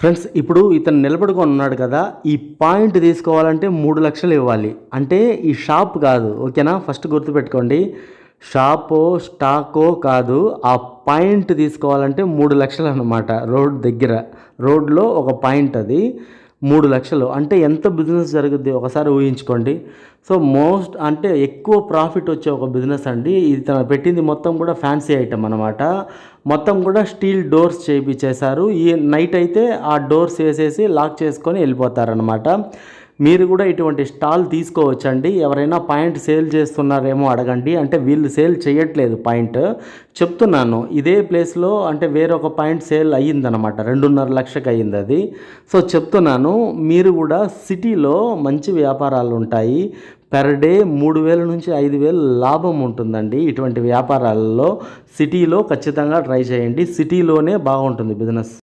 Friends ఇప్పుడు ఇతను నిలబడుకొని ఉన్నాడు కదా ఈ పాయింట్ తీసుకోవాలంటే మూడు లక్షలు ఇవ్వాలి. అంటే ఈ షాప్ కాదు ఓకేనా? ఫస్ట్ గుర్తుపెట్టుకోండి. షాపో స్టాకో కాదు ఆ పాయింట్ తీసుకోవాలంటే మూడు లక్షలు అనమాట రోడ్ దగ్గర. రోడ్లో ఒక పాయింట్ అది. మూడు లక్షలు. అంటే ఎంత బిజినెస్ జరుగుద్ది? ఒకసారి ఊహించుకోండి. సో మోస్ట్ అంటే ఎక్కువ ప్రాఫిట్ వచ్చే ఒక బిజినెస్ అండి. ఇది తన పెట్టింది మొత్తం కూడా ఫ్యాన్సీ ఐటమ్ అనమాట మొత్తం కూడా స్టీల్ డోర్స్ చేయించేశారు ఈ నైట్ అయితే ఆ డోర్స్ వేసేసి లాక్ చేసుకొని వెళ్ళిపోతారనమాట మీరు కూడా ఇటువంటి స్టాల్ తీసుకోవచ్చండి. ఎవరైనా పాయింట్ సేల్ చేస్తున్నారేమో అడగండి. అంటే వీళ్ళు సేల్ చేయట్లేదు పాయింట్. చెప్తున్నాను ఇదే ప్లేస్లో అంటే వేరొక పాయింట్ సేల్ అయ్యిందనమాట రెండున్నర లక్షకు అయ్యింది అది. సో చెప్తున్నాను మీరు కూడా సిటీలో మంచి వ్యాపారాలు ఉంటాయి. పెర్ డే మూడు వేల నుంచి ఐదు వేలు లాభం ఉంటుందండి ఇటువంటి వ్యాపారాల్లో. సిటీలో ఖచ్చితంగా ట్రై చేయండి. సిటీలోనే బాగుంటుంది బిజినెస్.